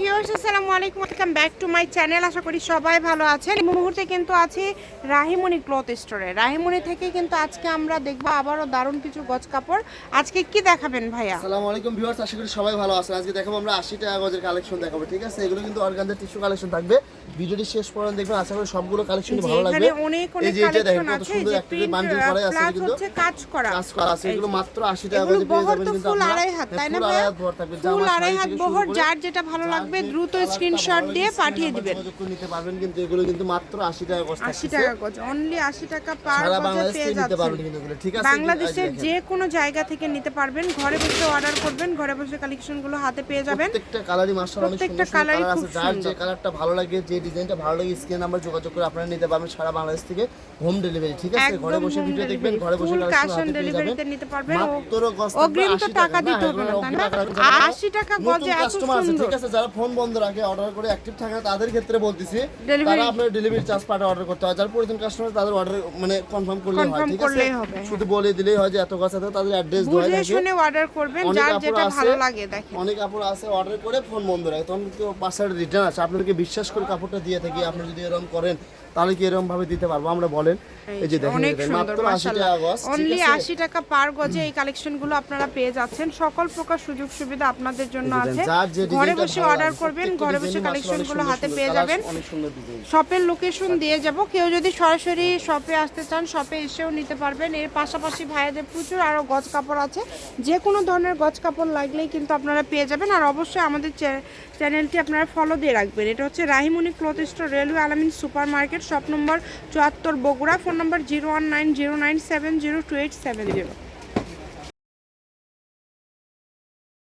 Viewers আসসালামু আলাইকুম। Welcome back to my channel আশা করি সবাই ভালো আছেন। এই মুহূর্তে কিন্তু আছি রাহিমণি ক্লথ স্টোরে রাহিমণি থেকে কিন্তু আজকে আমরা দেখব আবারও দারুণ কিছু গজ কাপড়। আজকে কি দেখাবেন ভাইয়া? আসসালামু আলাইকুম ভিউয়ার্স আশা করি সবাই ভালো আছেন। আজকে দেখাবো আমরা আশি টাকা গজের কালেকশন দেখাবো ঠিক আছে? এগুলো কিন্তু অর্গানজার টিস্যু কালেকশন থাকবে। ভিডিওটি শেষ পর্যন্ত দেখবেন। আশা করি সবগুলো কালেকশন ভালো লাগবে। অনেক এই অনেক কালেকশন আছে কত এই সুন্দর যে প্রিন্ট বান্ডিল করা আছে কিন্তু হচ্ছে কাজ করা। কাজ করা আছে। এগুলো মাত্র 80 টাকা এগুলো গজে পেয়ে যাবেন কিন্তু ফুল আড়াই হাত তাই না ফুল ভাইয়া? ফুল আড়াই হাত বহর যার যেটা ভালো যার লাগবে দ্রুত স্ক্রিনশট দিয়ে পাঠিয়ে দিবেন। নিতে পারবেন কিন্তু এগুলো কিন্তু মাত্র 80 টাকা গজ 80 টাকা গজ অনলি 80 টাকা পার গজে পেয়ে যাচ্ছেন কিন্তু এগুলো ঠিক আছে? বাংলাদেশের এই যে কোনো জায়গা থেকে নিতে পারবেন ঘরে বসে অর্ডার করবেন ঘরে বসে কালেকশনগুলো হাতে পেয়ে যাবেন। প্রত্যেকটা কালারই মাশাআল্লাহ প্রত্যেকটা সুন্দর সুন্দর কালারই খুব যার যে কালারটা ভালো লাগে যে ডিজাইনটা ভালো লাগে স্ক্রিন নাম্বার যোগাযোগ করে আপনারা নিতে পারবেন সারা বাংলাদেশ থেকে হোম ডেলিভারি ঠিক আছে? ঘরে বসে ভিডিও দেখবেন ঘরে বসে full কালেকশন cash on হাতে পেয়ে delivery যাবেন। তে নিতে পারবেন। মাত্র গজ অগ্রিম তো টাকা দিতে হবে না, এগুলো তাই অগ্রিম না? টাকা রাখবেন যারা 80 টাকা গজে এত সুন্দর। ঠিক আছে? যারা ফোন বন্ধ রাখে অর্ডার করে অ্যাক্টিভ থাকে না, তাদের ক্ষেত্রে বলতেছি তারা আপনার ডেলিভারি চার্জ পাঠা অর্ডার করতে হয়। যারা পুরাতন কাস্টমার তাদের অর্ডার মানে কনফার্ম করলেই হয় ঠিক আছে? শুধু বলে দিলেই হয় যে এত গজ আছে তাদের অ্যাড্রেস দেওয়া বুঝে থাকে শুনে অর্ডার করবেন যার যেটা ভালো লাগে দেখেন। অনেক কাপড় আছে অর্ডার করে ফোন বন্ধ রাখে। তখন কেউ পার্সেল রিটার্ন আছে আপনাদেরকে বিশ্বাস করে কাপড়টা দিয়ে থাকি আপনি যদি এরকম করেন তাহলে কি এরকম ভাবে দিতে পারব? আমরা বলেন। এই যে দেখেন মাত্র আশি মাশাআল্লাহ। টাকা গজ অনলি 80 টাকা পার গজে এই কালেকশনগুলো আপনারা পেয়ে যাচ্ছেন। সকল প্রকার সুযোগ সুবিধা আপনাদের জন্য আছে। ঘরে বসে ভালো অর্ডার করবেন ঘরে বসে কালেকশনগুলো হাতে পেয়ে যাবেন। শপের লোকেশন দিয়ে যাব। কেউ যদি সরাসরি শপে আসতে চান শপে এসেও নিতে পারবেন। এর পাশাপাশি ভাইয়াদের প্রচুর আরও গজ কাপড় আছে। যে কোনো ধরনের গজ কাপড় লাগলেই কিন্তু আপনারা পেয়ে যাবেন। আর অবশ্যই আমাদের চ্যা- চ্যানেলটি আপনারা ফলো দিয়ে রাখবেন। এটা হচ্ছে Rahimoni cloth store railway Alamin super market shop number চুয়াত্তর Bogura phone number zero one nine zero nine seven zero two eight seven zero